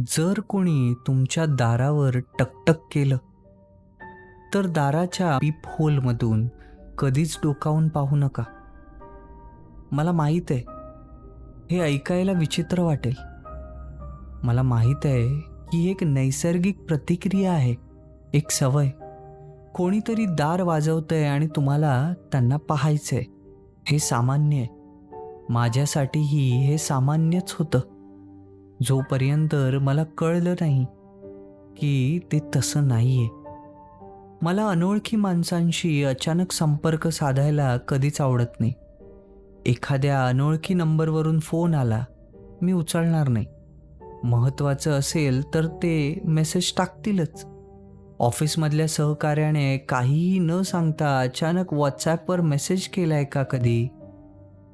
जर कोणी तुमच्या दारावर टकटक केलं तर दाराच्या पीप होलमधून कधीच डोकावून पाहू नका. मला माहीत आहे हे ऐकायला विचित्र वाटेल. मला माहीत आहे की एक नैसर्गिक प्रतिक्रिया आहे एक सवय. कोणीतरी दार वाजवतंय आणि तुम्हाला त्यांना पाहायचंय. हे सामान्य आहे. माझ्यासाठीही हे सामान्यच होतं. जोपर्यंत मला कळलं नाही की ते तसं नाही आहे मला अनोळखी माणसांशी अचानक संपर्क साधायला कधीच आवडत नाही. एखाद्या अनोळखी नंबरवरून फोन आला मी उचलणार नाही. महत्त्वाचं असेल तर ते मेसेज टाकतीलच. ऑफिसमधल्या सहकार्याने काहीही न सांगता अचानक व्हॉट्सॲपवर मेसेज केलाय का कधी?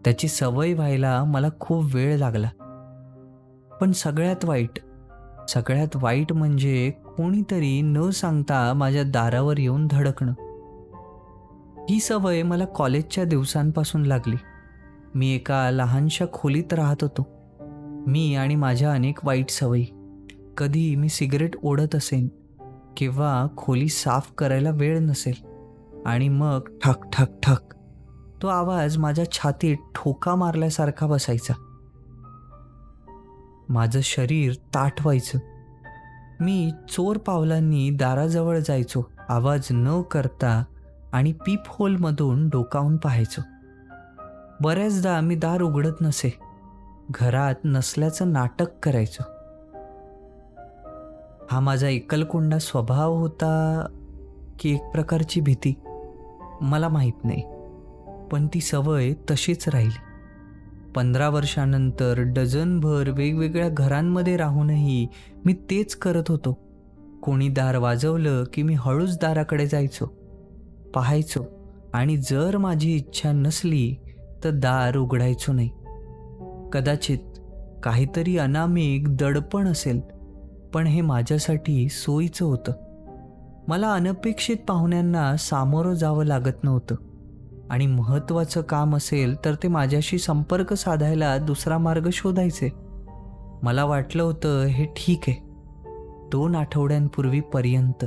त्याची सवय व्हायला मला खूप वेळ लागला. पण सगळ्यात वाईट. सगळ्यात वाईट म्हणजे कोणीतरी न सांगता माझ्या दारावर येऊन धडकणं. ही सवय मला कॉलेजच्या दिवसांपासून लागली. मी एका लहानशा खोलीत राहत होतो. मी आणि माझ्या अनेक वाईट सवयी. कधी मी सिगरेट ओढत असेन किंवा खोली साफ करायला वेळ नसेल आणि मग ठक ठक ठक. तो आवाज माझ्या छातीत ठोका मारल्यासारखा बसायचा. माझं शरीर ताठ व्हायचं मी चोर पावलांनी दाराजवळ जायचो आवाज न करता आणि पीप होलमधून डोकावून पाहायचो. बऱ्याचदा मी दार उघडत नसे घरात नसल्याचं नाटक करायचो. हा माझा एकलकोंडा स्वभाव होता की एक प्रकारची भीती. मला माहीत नाही पण ती सवय तशीच राहिली. पंधरा वर्षानंतर डझनभर वेगवेगळ्या घरांमध्ये राहूनही मी तेच करत होतो. कोणी दार वाजवलं की मी हळूच दाराकडे जायचो. पाहायचो आणि जर माझी इच्छा नसली तर दार उघडायचो नाही. कदाचित काहीतरी अनामिक दडपण असेल पण हे माझ्यासाठी सोयीचं होतं. मला अनपेक्षित पाहुण्यांना सामोरं जावं लागत नव्हतं. आणि महत्त्वाचं काम असेल तर ते माझ्याशी संपर्क साधायला दुसरा मार्ग शोधायचे. मला वाटलं होतं हे ठीक आहे. दोन आठवड्यांपूर्वीपर्यंत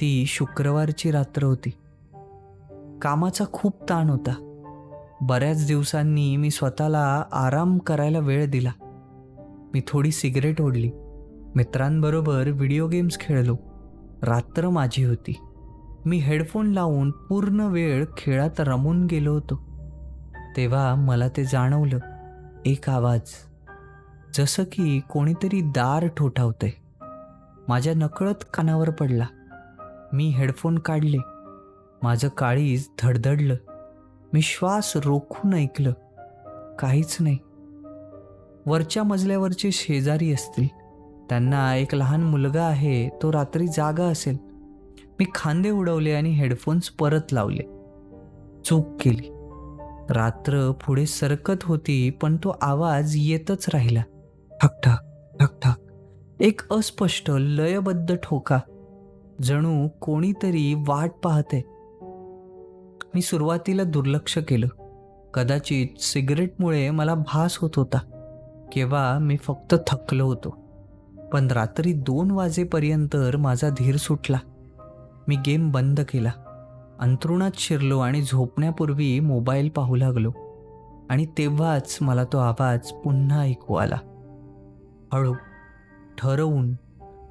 ती शुक्रवारची रात्र होती. कामाचा खूप ताण होता. बऱ्याच दिवसांनी मी स्वतःला आराम करायला वेळ दिला. मी थोडी सिगरेट ओढली. मित्रांबरोबर व्हिडिओ गेम्स खेळलो. रात्र माझी होती. मी हेडफोन लावून पूर्ण वेळ खेळात रमून गेलो होतो. तेव्हा मला ते जाणवलं एक आवाज. जसं की कोणीतरी दार ठोठावते माझ्या नकळत कानावर पडला. मी हेडफोन काढले. माझं काळीज धडधडलं. मी श्वास रोखून ऐकलं. काहीच नाही. वरच्या मजल्यावरचे शेजारी असतील. त्यांना एक लहान मुलगा आहे तो रात्री जागा असेल. मी खांदे उडवले आणि हेडफोन्स परत लावले. चूक केली. रात्र पुढे सरकत होती पण तो आवाज येतच राहिला. ठकठक ठकठक एक अस्पष्ट लयबद्ध ठोका. जणू कोणीतरी वाट पाहते. मी सुरुवातीला दुर्लक्ष केलं. कदाचित सिगरेटमुळे मला भास होत होता केव्हा मी फक्त थकलो होतो. पण रात्री दोन वाजेपर्यंत माझा धीर सुटला. मी गेम बंद केला. अंथरुणात शिरलो आणि झोपण्यापूर्वी मोबाईल पाहू लागलो. आणि तेव्हाच मला तो आवाज पुन्हा ऐकू आला. हळू ठरवून.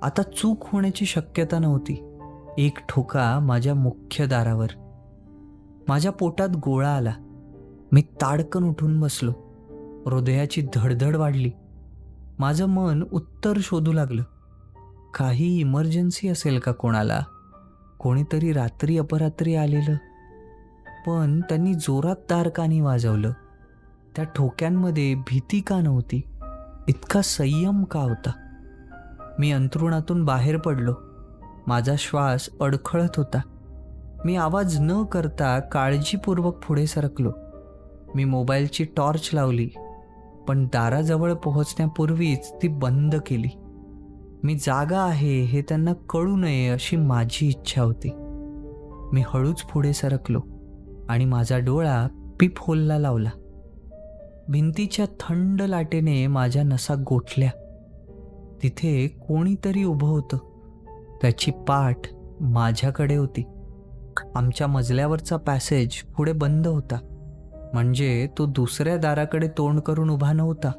आता चूक होण्याची शक्यता नव्हती. एक ठोका माझ्या मुख्य दारावर. माझ्या पोटात गोळा आला. मी ताडकन उठून बसलो. हृदयाची धडधड वाढली. माझं मन उत्तर शोधू लागलं. काही इमर्जन्सी असेल का कोणाला? कोणीतरी रात्री अपरात्री आलेलं. पण त्यांनी जोरात तारकानी वाजवलं. त्या ठोक्यांमध्ये भीती का नव्हती? इतका संयम का होता? मी अंथरुणातून बाहेर पडलो. माझा श्वास अडखळत होता. मी आवाज न करता काळजीपूर्वक पुढे सरकलो. मी मोबाईलची टॉर्च लावली पण दाराजवळ पोहोचण्यापूर्वीच ती बंद केली. मी जागा आहे हे त्यांना कळू नये अशी माझी इच्छा होती. मी हळूच पुढे सरकलो आणि माझा डोळा पीप होलला लावला. भिंतीच्या थंड लाटेने माझ्या नसा गोठल्या. तिथे कोणीतरी उभं होतं. त्याची पाठ माझ्याकडे होती. आमच्या मजल्यावरचा पॅसेज पुढे बंद होता. म्हणजे तो दुसऱ्या दाराकडे तोंड करून उभा नव्हता.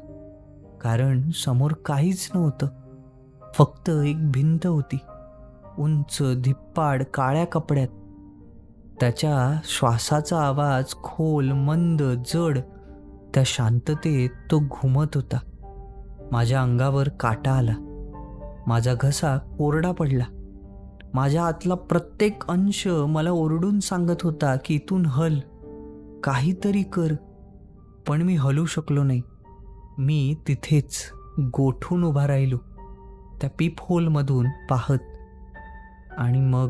कारण समोर काहीच नव्हतं. फक्त एक भिंत होती. उंच धिप्पाड काळ्या कपड्यात. त्याच्या श्वासाचा आवाज खोल मंद जड. त्या शांततेत तो घुमत होता. माझ्या अंगावर काटा आला. माझा घसा कोरडा पडला. माझ्या आतला प्रत्येक अंश मला ओरडून सांगत होता की इथून हल. काहीतरी कर. पण मी हलू शकलो नाही. मी तिथेच गोठून उभा राहिलो. त्या पीप होलमधून पाहत आणि मग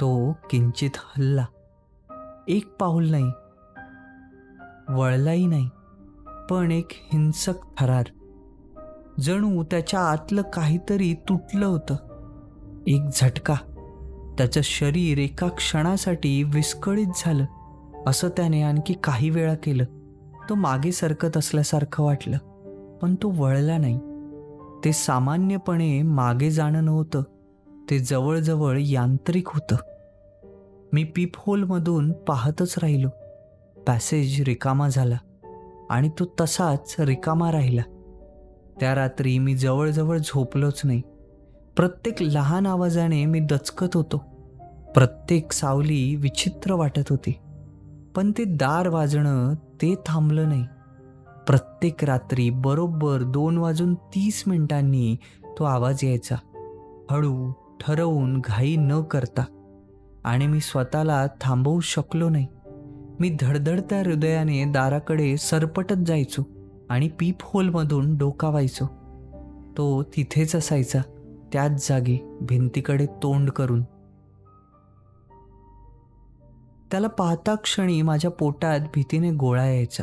तो किंचित हल्ला. एक पाऊल नाही वळलाही नाही पण एक हिंसक थरार जणू त्याच्या आतलं काहीतरी तुटलं होतं. एक झटका. त्याचं शरीर एका क्षणासाठी विस्कळीत झालं. असं त्याने आणखी काही वेळा केलं. तो मागे सरकत असल्यासारखं वाटलं पण तो वळला नाही. ते सामान्यपणे मागे जाणं नव्हतं. ते जवळजवळ यांत्रिक होतं. मी पीप होलमधून पाहतच राहिलो. पॅसेज रिकामा झाला आणि तो तसाच रिकामा राहिला. त्या रात्री मी जवळजवळ झोपलोच नाही. प्रत्येक लहान आवाजाने मी दचकत होतो. प्रत्येक सावली विचित्र वाटत होती. पण ते दार वाजणं ते थांबलं नाही. प्रत्येक रात्री बरोबर दोन वाजून तीस मिनिटांनी तो आवाज यायचा. हळू ठरवून घाई न करता. आणि मी स्वतःला थांबवू शकलो नाही. मी धडधडत्या हृदयाने दाराकडे सरपटत जायचो आणि पीप होलमधून डोकावायचो. तो तिथेच असायचा त्याच जागी भिंतीकडे तोंड करून. त्याला पाहता क्षणी माझ्या पोटात भीतीने गोळा यायचा.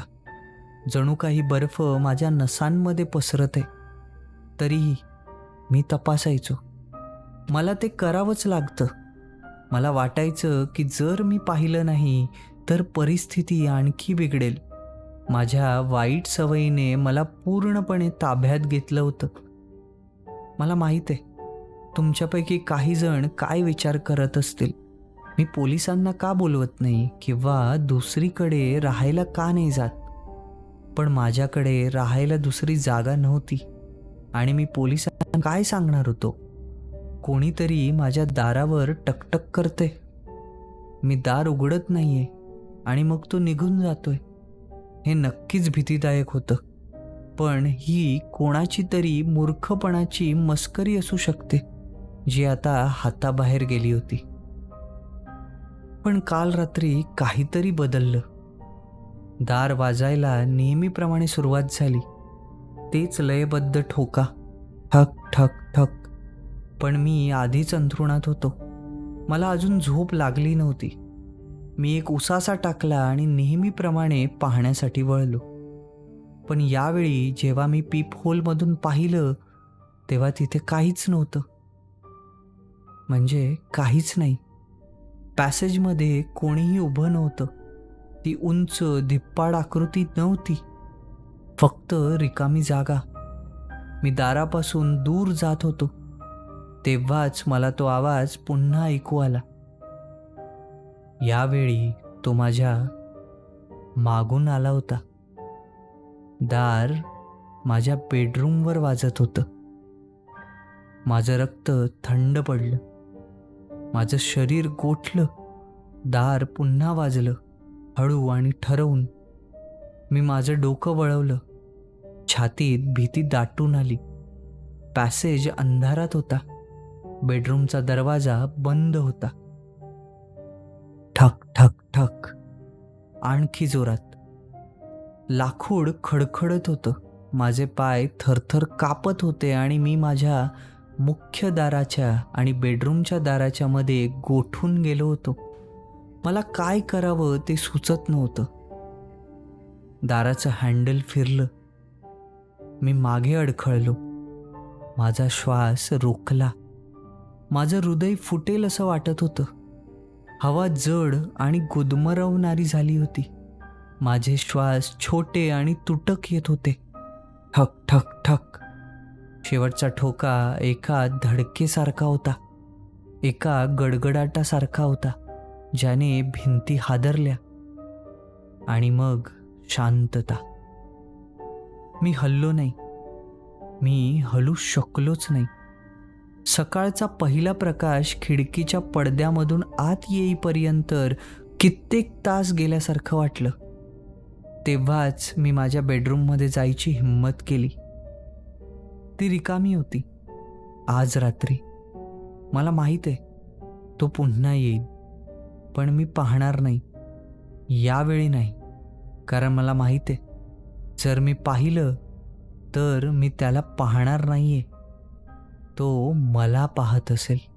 जणू काही बर्फ माझ्या नसांमध्ये पसरत. आहे तरीही मी तपासायचो. मला ते करावंच लागतं. मला वाटायचं की जर मी पाहिलं नाही तर परिस्थिती आणखी बिघडेल. माझ्या वाईट सवयीने मला पूर्णपणे ताब्यात घेतलं होतं. मला माहीत आहे तुमच्यापैकी काही जण काय विचार करत असतील. मी पोलिसांना का बोलवत नाही किंवा दुसरीकडे राहायला का नाही जात? पण माझ्याकडे राहायला दुसरी जागा नव्हती. आणि मी पोलिसांना काय सांगणार होतो? कोणीतरी माझ्या दारावर टकटक करते. मी दार उघडत नाहीये आणि मग तो निघून जातोय. हे नक्कीच भीतीदायक होतं. पण ही कोणाची तरी मूर्खपणाची मस्करी असू शकते जी आता हाताबाहेर गेली होती. पण काल रात्री काहीतरी बदललं. दार वाजायला नेहमीप्रमाणे सुरुवात झाली. तेच लयबद्ध ठोका. ठक ठक ठक. पण मी आधीच अंथरुणात होतो. मला अजून झोप लागली नव्हती. मी एक उसासा टाकला आणि नेहमीप्रमाणे पाहण्यासाठी वळलो. पण यावेळी जेव्हा मी पीप होलमधून पाहिलं तेव्हा तिथे काहीच नव्हतं. म्हणजे काहीच नाही. पॅसेजमध्ये कोणीही उभं नव्हतं. ती उंच धिप्पाड आकृती नव्हती. फक्त रिकामी जागा. मी दारापासून दूर जात होतो. तेव्हाच मला तो आवाज पुन्हा ऐकू आला. यावेळी तो माझ्या मागून आला होता. दार माझ्या बेडरूमवर वाजत होतं. माझं रक्त थंड पडलं. माझं शरीर गोठलं. दार पुन्हा वाजलं. हळू आणि ठरवून मी माझं डोकं वळवलं. छातीत भीती दाटून आली. पॅसेज अंधारात होता. बेडरूमचा दरवाजा बंद होता. ठक ठक ठक. आणखी जोरात. लाकूड खडखडत होतं. माझे पाय थरथर कापत होते आणि मी माझ्या मुख्य दाराच्या आणि बेडरूमच्या दाराच्या मध्ये गोठून गेलो होतो. मला काय करावं ते सुचत नव्हतं. दाराचं हँडल फिरलं. मी मागे अडखळलो. माझा श्वास रोखला. माझं हृदय फुटेल असं वाटत होतं. हवा जड आणि गुदमरवणारी झाली होती. माझे श्वास छोटे आणि तुटक येत होते. ठक ठक ठक. शेवटचा ठोका एका धडकेसारखा होता. एका गडगडाटासारखा होता. ज्याने भिंती हादरल्या आणि मग शांतता. मी हल्लो नाही. मी हलू शकलोच नाही. सकाळचा पहिला प्रकाश खिडकीच्या पडद्यामधून आत येईपर्यंत कित्येक तास गेल्यासारखं वाटलं. तेव्हाच मी माझ्या बेडरूममध्ये जायची हिंमत केली. ती रिकामी होती. आज रात्री. मला माहीत आहे तो पुन्हा येईल. पण मी पाहणार नाही. यावेळी नाही. कारण मला माहीत आहे जर मी पाहिलं तर मी त्याला पाहणार नाही आहे तो मला पाहत असेल.